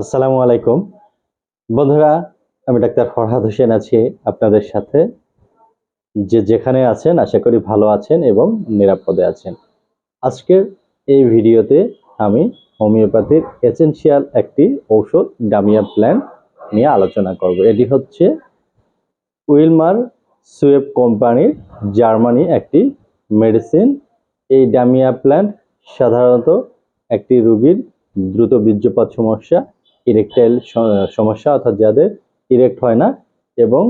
আসসালামু আলাইকুম। বন্ধুরা, আমি ডাক্তার ফরহাদ হোসেন আছি আপনাদের সাথে। যে যেখানে আছেন, আশা করি ভালো আছেন এবং নিরাপদে আছেন। আজকের এই ভিডিওতে আমি হোমিওপ্যাথির এসেনশিয়াল একটি ঔষধ, ডামিয়া প্ল্যান নিয়ে আলোচনা করব। এটি হচ্ছে উইলমার সুয়েব কোম্পানির জার্মানি একটি মেডিসিন। এই ডামিয়া প্ল্যান্ট সাধারণত একটি রুগীর দ্রুত বীর্যপাত সমস্যা ইরেকটাইল সমস্যা অর্থাৎ যাদের ইরেক্ট হয় না এবং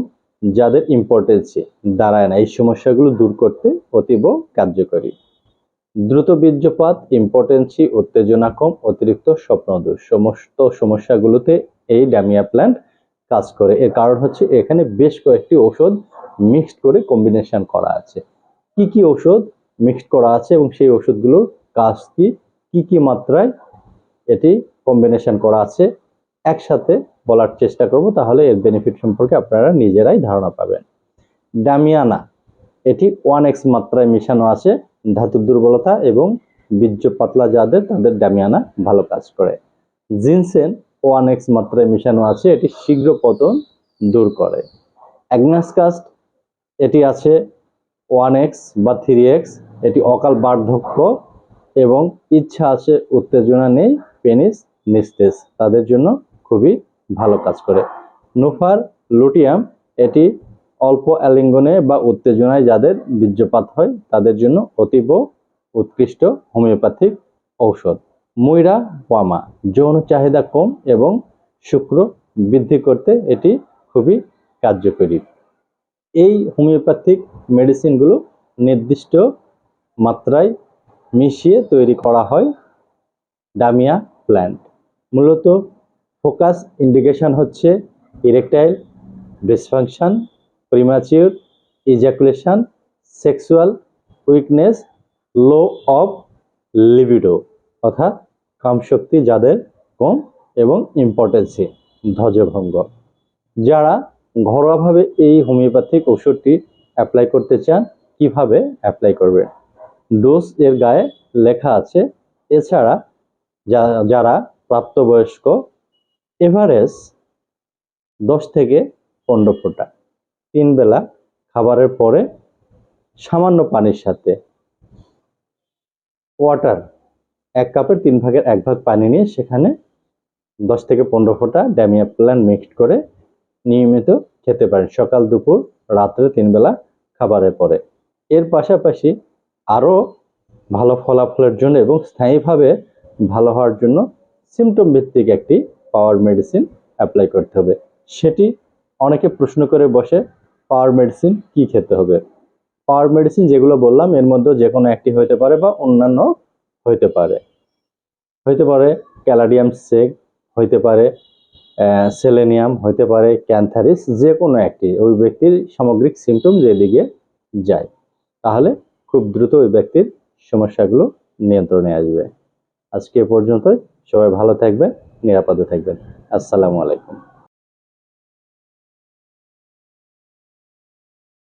যাদের ইম্পর্টেন্সি দাঁড়ায় না, এই সমস্যাগুলো দূর করতে অতীব কার্যকরী। দ্রুত বীর্যপাত ইম্পর্টেন্সি উত্তেজনা কম অতিরিক্ত স্বপ্নদোষ, সমস্ত সমস্যাগুলোতে এই ডামিয়া প্ল্যান্ট কাজ করে। এর কারণ হচ্ছে এখানে বেশ কয়েকটি ওষুধ মিক্সড করে কম্বিনেশন করা আছে। কি কি ওষুধ মিক্সড করা আছে এবং সেই ওষুধগুলোর কাজ কি কি কি মাত্রায় এটি কম্বিনেশন করা আছে? একসাথে বলার চেষ্টা করব, তাহলে এর বেনিফিট সম্পর্কে আপনারা নিজেরাই ধারণা পাবেন। ডামিয়ানা এটি ওয়ান এক্স মাত্রায় মেশানো আছে ধাতুর দুর্বলতা এবং বীর্য পাতলা যাদের, তাদের ডামিয়ানা ভালো কাজ করে। জিনসেন ওয়ান এক্স মাত্রায় মেশানো আছে, এটি শীঘ্র পতন দূর করে। অ্যাগনাসকাস্ট এটি আছে ওয়ান এক্স বা থ্রি এক্স এটি অকাল বার্ধক্য এবং ইচ্ছা আছে, উত্তেজনা নেই পেনিস নিস্তেজ, তাদের জন্য খুবই ভালো কাজ করে। নোফার লুটিয়াম এটি অল্প অ্যালিঙ্গনে বা উত্তেজনায় যাদের বীর্যপাত হয়, তাদের জন্য অতীব উৎকৃষ্ট হোমিওপ্যাথিক ঔষধ। মুইরা ওয়ামা যৌন চাহিদা কম এবং শুক্র বৃদ্ধি করতে এটি খুবই কার্যকরী। এই হোমিওপ্যাথিক মেডিসিনগুলো নির্দিষ্ট মাত্রায় মিশিয়ে তৈরি করা হয় ডামিয়া প্ল্যান্ট। মূলত ফোকাস ইন্ডিকেশন হচ্ছে erectile dysfunction premature ejaculation, sexual weakness, low of libido, অর্থাৎ কামশক্তি যাদের কম এবং ইম্পর্টেন্সি, ধ্বজভঙ্গ। যারা ঘরোয়াভাবে এই হোমিওপ্যাথিক ওষুধটি অ্যাপ্লাই করতে চান, কীভাবে অ্যাপ্লাই করবেন ডোজ এর গায়ে লেখা আছে। এছাড়া যারা প্রাপ্তবয়স্ক এভারেজ দশ থেকে পনেরো ফোঁটা। তিন বেলা খাবারের পরে সামান্য পানির সাথে ওয়াটার এক কাপের তিন ভাগের এক ভাগ পানি নিয়ে সেখানে দশ থেকে পনেরো ফোঁটা ড্যামিয়া প্ল্যান মিক্সড করে নিয়মিত খেতে পারেন। সকাল, দুপুর, রাত্রে তিন বেলা খাবারের পরে। এর পাশাপাশি আরও ভালো ফলাফলের জন্য এবং স্থায়ীভাবে ভালো হওয়ার জন্য সিমটম ভিত্তিক একটি পাওয়ার মেডিসিন অ্যাপ্লাই করতে হবে। সেটি অনেকে প্রশ্ন করে বসে পাওয়ার মেডিসিন কি খেতে হবে? পাওয়ার মেডিসিন যেগুলো বললাম, এর মধ্যে যে কোনো একটি হতে পারে বা অন্যান্য হইতে পারে। হইতে পারে ক্যালাডিয়াম সেক হইতে পারে সেলেনিয়াম হইতে পারে ক্যান্থারিস যে কোনো একটি। ওই ব্যক্তির সামগ্রিক সিমটম যেদিকে যায়। তাহলে খুব দ্রুত ওই ব্যক্তির সমস্যাগুলো নিয়ন্ত্রণে আসবে। আজকে এ পর্যন্তই। সবাই ভালো থাকবেন। নিরাপদে থাকবেন। আসসালামু আলাইকুম।